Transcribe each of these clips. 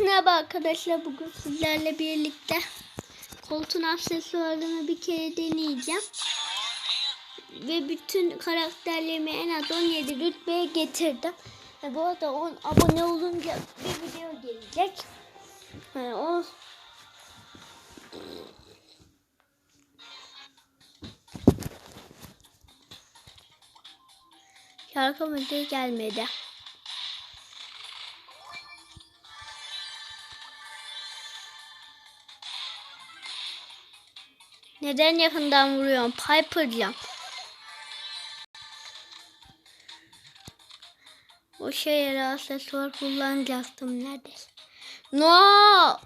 Merhaba arkadaşlar bugün sizlerle birlikte koltuğun aksesuarını bir kere deneyeceğim. Ve bütün karakterlerimi en az 17 rütbeye getirdim. Ve bu arada 10 abone olunca bir video gelecek. Yani o şarkı müziği gelmedi. Neden yakından vuruyorum? Piper'cam. O şeye aksesuar kullanacaktım neredeyse. No!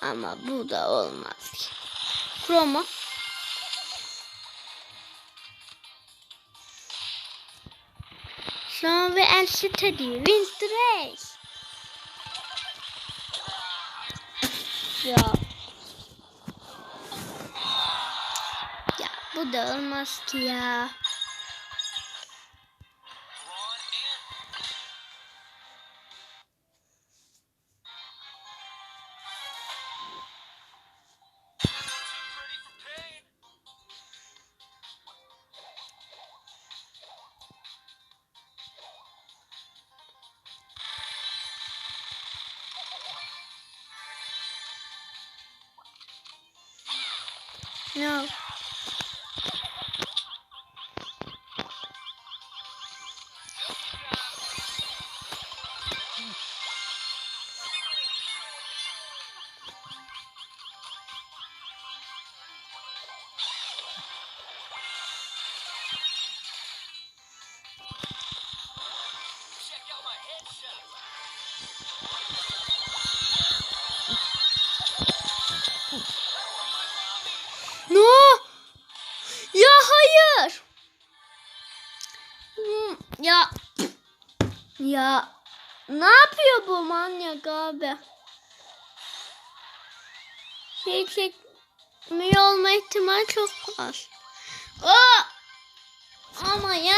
Ama bu da olmaz ki. Chroma. Sonra ve en steady. Wins. Ya. Ya bu da olmaz ki ya. Ya ne yapıyor bu manyak abi? Şey çekmiyor olma ihtimali çok az. Aa! Ama ya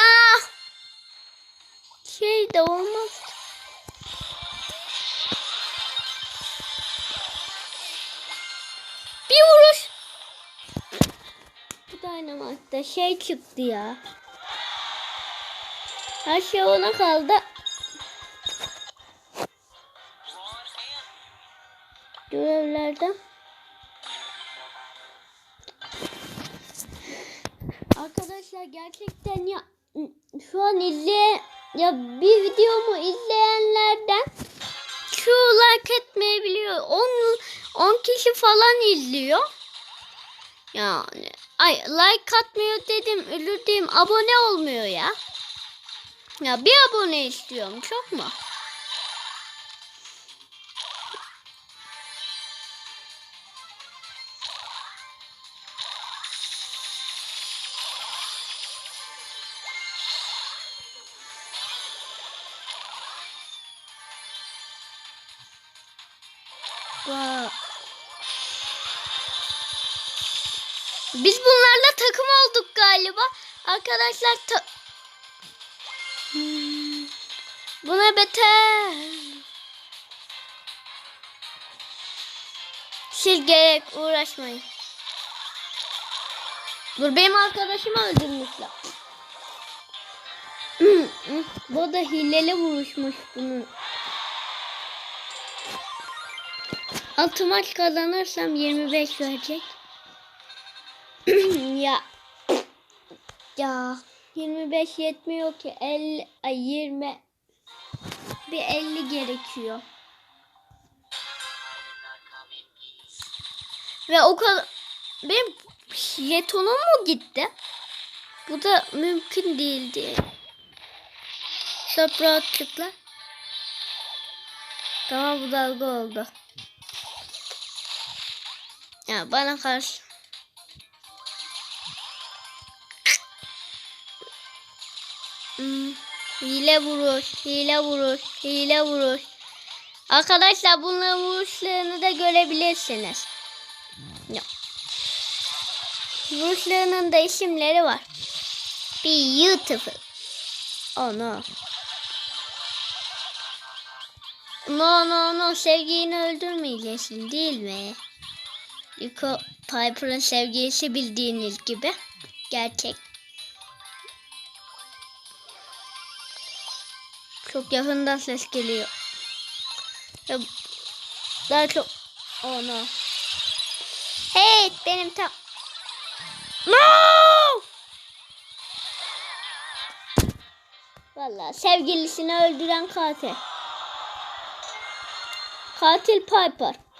şey de olmaz. Bir vuruş. Bu Dynamite'da şey çıktı ya. Her şey ona kaldı. Görevlerde. Arkadaşlar gerçekten ya şu an izleyen ya bir videomu izleyenlerden şu like etmeyebiliyor. 10 10 kişi falan izliyor. Yani ay like atmıyor dedim ölür diyeyim abone olmuyor ya. Ya bir abone istiyorum çok mu? Vay. Biz bunlarla takım olduk galiba. Arkadaşlar ta- Hmm. Buna beter. Siz gerek uğraşmayın. Dur benim arkadaşımı öldürmüşler. Bu da hileli vuruşmuş bunun. Altı maç kazanırsam 25 verecek. ya. Ya. 25 yetmiyor ki 50 ay 20 bir 50 gerekiyor. Ve o kadar benim jetonum mu gitti? Bu da mümkün değildi. Stop rahatlıkla. Tamam bu dalga oldu. Ya bana karşı Hmm, Hile vuruş, hile vuruş, hile vuruş. Arkadaşlar bunların vuruşlarını da görebilirsiniz. Yok. Vuruşlarının da isimleri var. Beautiful. Oh no. No no no sevgilini öldürmeyeceksin değil mi? Rico Piper'ın sevgilisi bildiğiniz gibi. Gerçek. Çok yakından ses geliyor. Daha çok... Oh no. Hey benim tam... No! Vallahi sevgilisini öldüren katil. Katil Piper.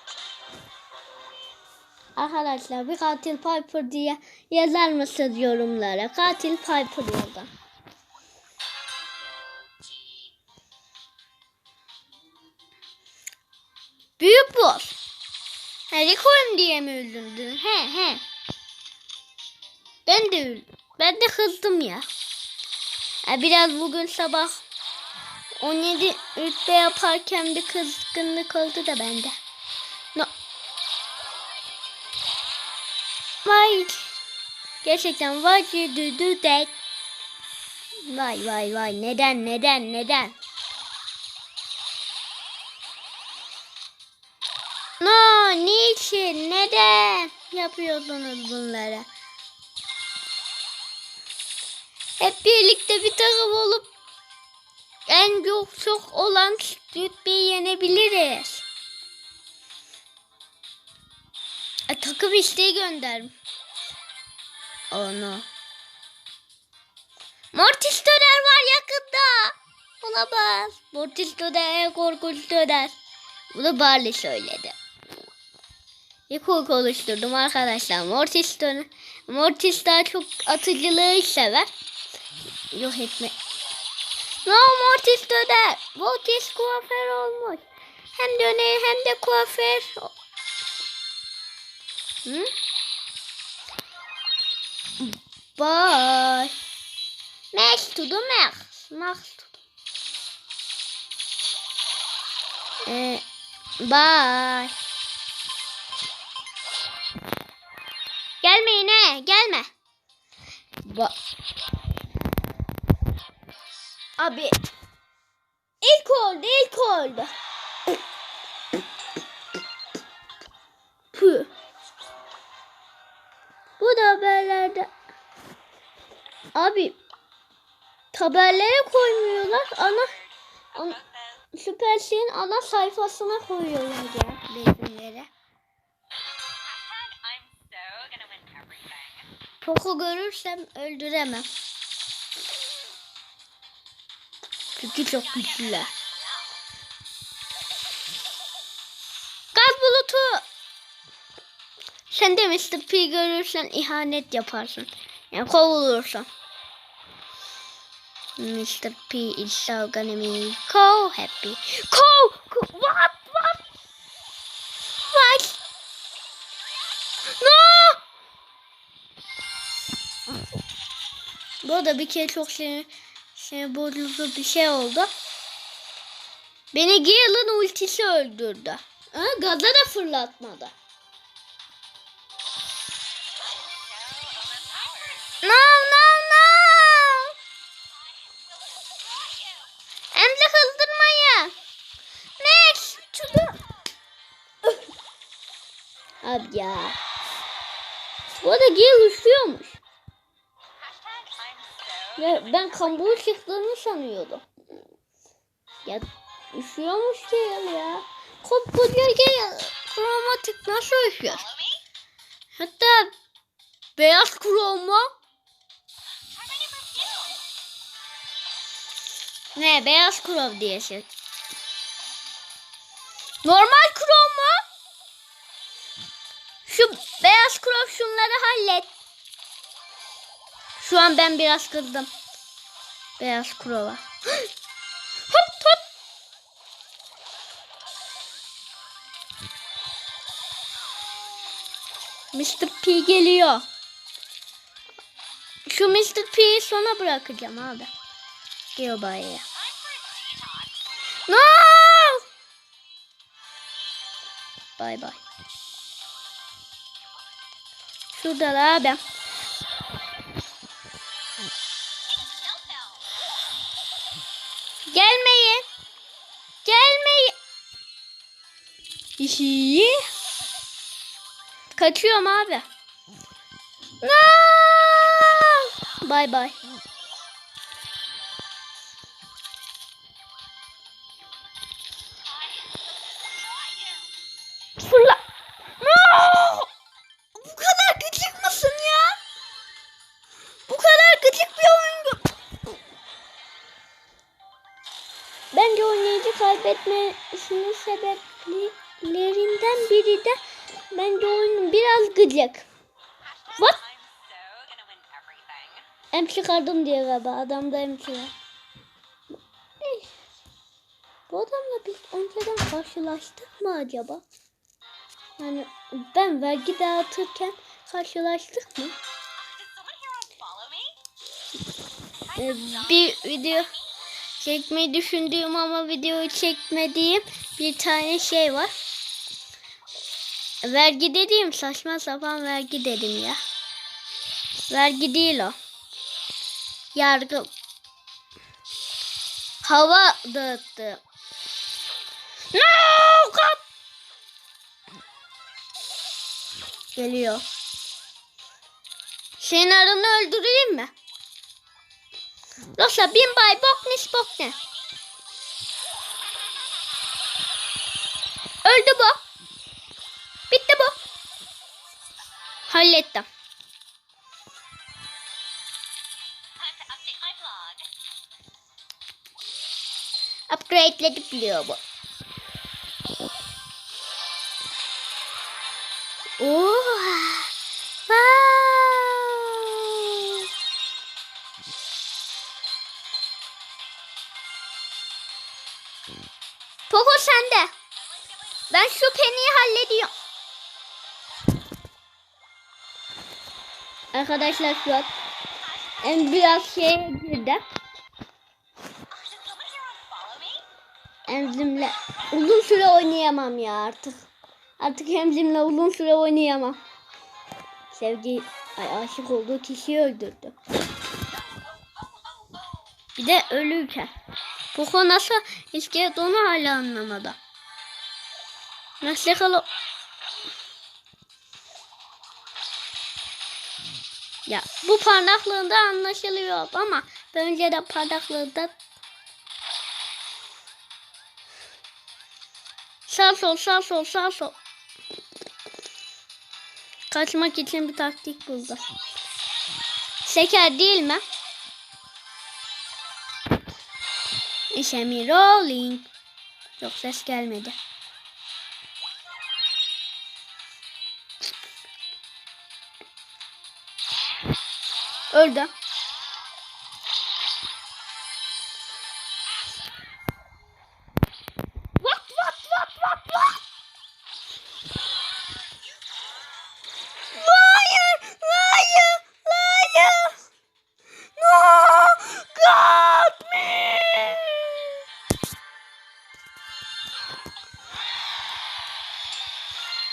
Arkadaşlar bir katil Piper diye yazar mısınız yorumlara? Katil Piper yazın. Büyük boss. Rico'yum diye mi üzüldün? He he. Ben de öldüm. Ben de kızdım ya. Ha, biraz bugün sabah 17 rütbe yaparken bir kızgınlık oldu da bende. No. Vay. Gerçekten do do that? Vay vay vay neden neden neden? No niçin neden yapıyordunuz bunları? Hep birlikte bir takım olup en çok çok olan rütbeyi yenebiliriz. E, takım isteği gönder. No. Mortis döner var yakında. Ona bas. Mortis döner korkunç döner. Bunu Barley söyledi. Kul oluşturdum arkadaşlar. Mortis döner. Mortis daha çok atıcılığı sever. Yok etme. No Mortis döner. Mortis kuaför olmuş. Hem döner hem de kuaför. Hı? Bye. Max the max. Max the... Ee, bye. Gelme yine. Gelme. Ba Abi. İlk oldu. ilk oldu. Haberlerde. Abi. Haberlere koymuyorlar. Ana. ana Süpersel'in ana sayfasına koyuyorlar ya resimleri. Poco görürsem öldüremem. Çünkü çok güçlüler. Sen de Mr. P görürsen ihanet yaparsın. Yani kovulursan. Mr. P is so gonna be so happy. Ko! ko- What? What? What? No! Bu arada bir kere çok şey, şey bozuldu bir şey oldu. Beni Gale'ın ultisi öldürdü. Ha, gaza da fırlatmadı. Abi ya. Bu arada Gale so Ya ben kambuğu çıktığını sanıyordum. Ya üşüyormuş Gale ya. Koskoca Gale kromatik nasıl üşüyor? Hatta beyaz kroma. Ne beyaz krom diye şey. Normal? Şu beyaz krom şunları hallet. Şu an ben biraz kızdım. Beyaz krova. hop hop. Mr. P geliyor. Şu Mr. P'yi sona bırakacağım abi. Gel buraya. Time for a detox. No! Bay bay. Şurada da abi. Gelmeyin. Gelmeyin. Hihi. Kaçıyorum abi. No! Bay bay. Kaybetmesinin sebeplerinden biri de bence oyunun biraz gıcık. What? Em çıkardım diye galiba. Adamda em. Neyse. Bu adamla biz önceden karşılaştık mı acaba? Yani ben vergi dağıtırken karşılaştık mı? Ee, bir video çekmeyi düşündüğüm ama videoyu çekmediğim bir tane şey var. Vergi dediğim saçma sapan vergi dedim ya. Vergi değil o. Yargı. Hava dağıttı. No! Kap! Geliyor. Senin arını öldüreyim mi? Rosa bin bay boknis bokne. Öldü bu. Bitti bu. Hallettim. Time to update my blog. Upgrade'ledi biliyor bu. Oo. Sende. Ben şu peniyi hallediyorum. Arkadaşlar şu an en biraz şeye girdi. Emzimle uzun süre oynayamam ya artık. Artık emzimle uzun süre oynayamam. Sevgi ay, aşık olduğu kişiyi öldürdü. Bir de ölürken. Poco nasıl iskelet onu hala anlamadı. Nasıl kalı... Ya bu parlaklığında anlaşılıyor ama bence de parlaklığında Sağ sol sağ sol sağ sol. Kaçmak için bir taktik buldu. Şeker değil mi? İşe rolling? Yok ses gelmedi. Öldü.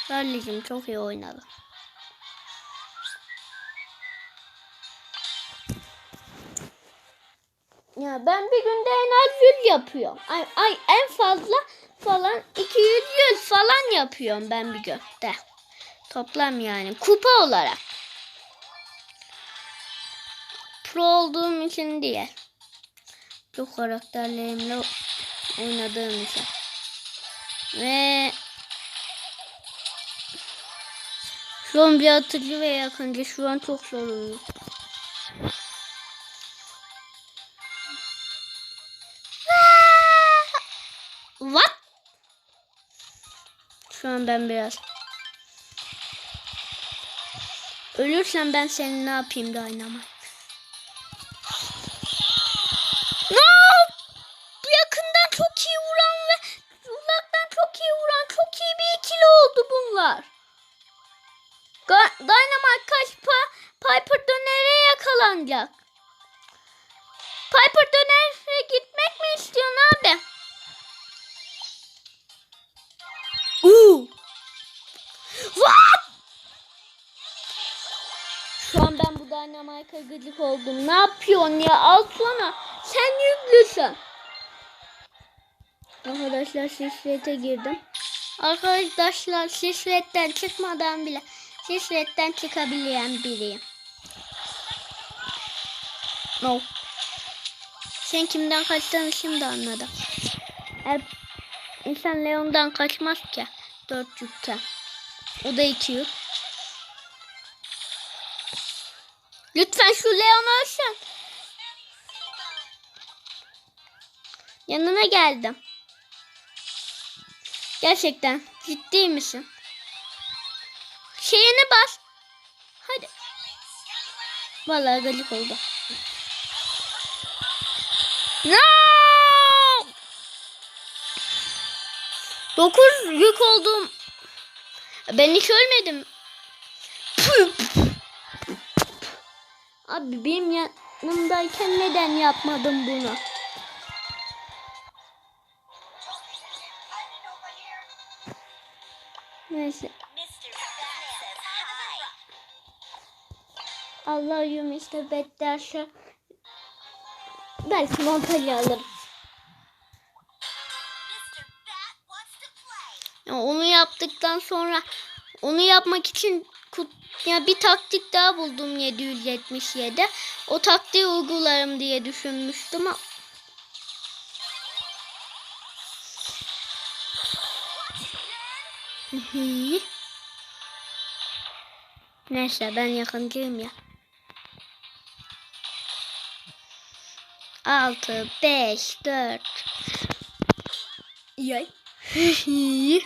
Kardeşim çok iyi oynadı. Ya ben bir günde en az 100 yapıyorum. Ay, ay en fazla falan 200 100 falan yapıyorum ben bir günde. Toplam yani kupa olarak. Pro olduğum için değil. Bu karakterlerimle oynadığım için. Ve bir atıcı ve yakıncı şu an çok sorunlu. What? Şu an ben biraz Ölürsen ben seni ne yapayım Dynamite? Piper dönere gitmek mi istiyorsun abi? Uuu. What? Şu an ben bu Dynamite'a gıcık oldum. Ne yapıyorsun ya? Alsana. Sen yüklüsün. Arkadaşlar şifrete girdim. Arkadaşlar sisletten çıkmadan bile sisletten çıkabilen biriyim. No. Sen kimden kaçtığını şimdi anladım. Eğer insan Leon'dan kaçmaz ki. Dört yükken. O da iki yük. Lütfen şu Leon ölsün. Yanına geldim. Gerçekten ciddi misin? Şeyine bas. Hadi. Vallahi gıcık oldu. No! Dokuz yük oldum. Ben hiç ölmedim. Abi benim yanımdayken neden yapmadım bunu? Neyse. Mr. Says hi. Allah'ım işte bedderse belki play. Ya onu yaptıktan sonra onu yapmak için kut- ya bir taktik daha buldum 777. O taktiği uygularım diye düşünmüştüm ama. Neyse ben yakıncıyım ya. 6, 5, 4. Yay.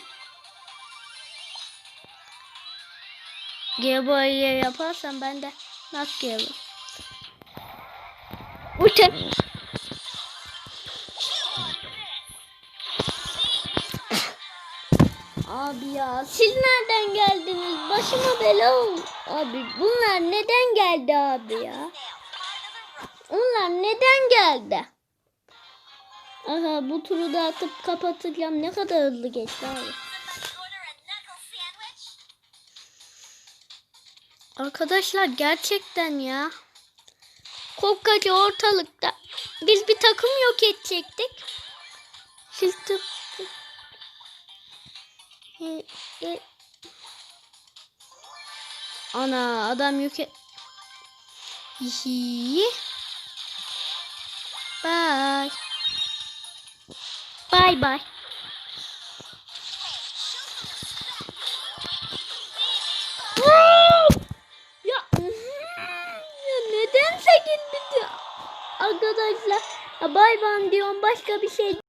Gebo'yu yaparsam ben de nak Gebo. Uçak. Abi ya siz nereden geldiniz? Başıma bela oldu. Abi bunlar neden geldi abi ya? Onlar neden geldi? Aha bu turu da atıp kapatacağım. Ne kadar hızlı geçti abi. Arkadaşlar gerçekten ya. Kopkacı ortalıkta. Biz bir takım yok edecektik. Siz. Ana adam yok et... Hihi. Bye. Bye bye. Ya, ya nedense gitti. Arkadaşlar bay bay diyorum başka bir şey